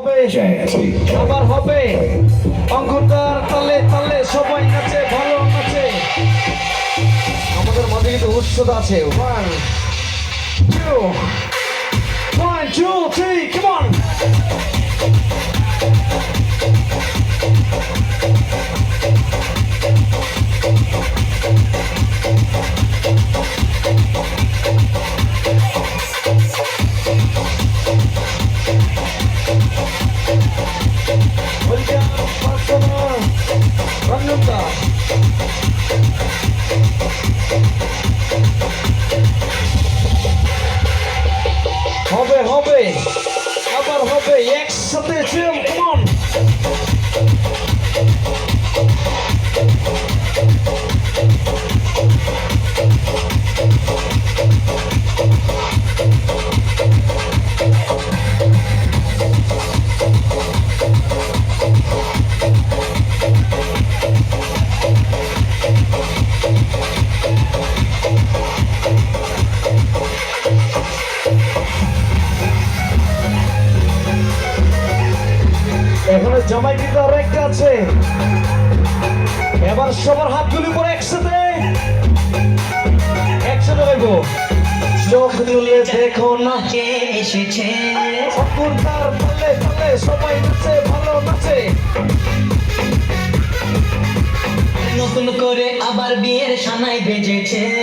হবে। আবার হবে। অঙ্কুরদার তালে তালে সবাই নাচে, ভালো নাচে। আমাদের মাঝে কিন্তু উৎসতা আছে। One two one two three কেমন একসাথে চেল এখানে জমাই কিন্তু আরও একটা আছে। এবার সবার হাতগুলি পরে একসাথে। একসাথে হইব। চোখ তুলে দেখো না। নাচে এসেছে। অকুর তার তালে তালে সবাই নাচে ভালো নাচে। নতুন করে আবার বিয়ের সানায় বেজেছে।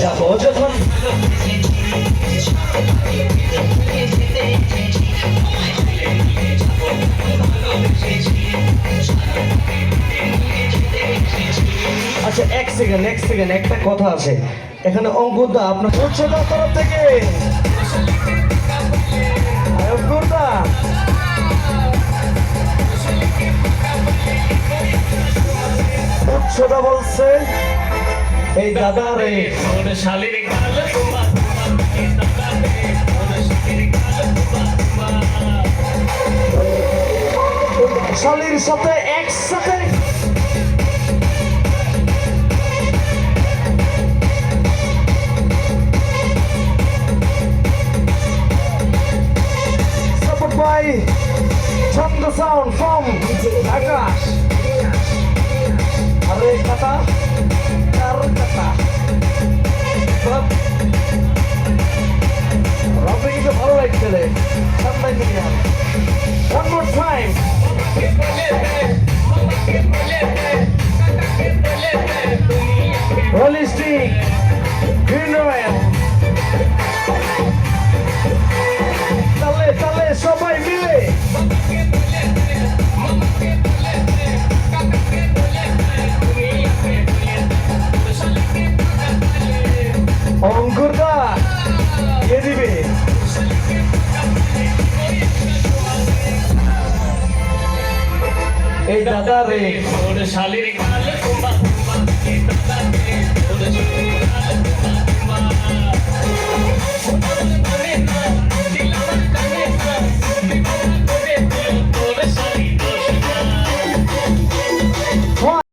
যাব যখন আচ্ছা এক সেকেন্ড এক সেকেন্ড একটা কথা আছে। এখানে অঙ্কুরদা আপনার উচ্চতার তরফ থেকে। দাদা বলছে এই দাদা রে শালীর সাথে একসাথে Sound from Agash. এই দাদা রে। শালির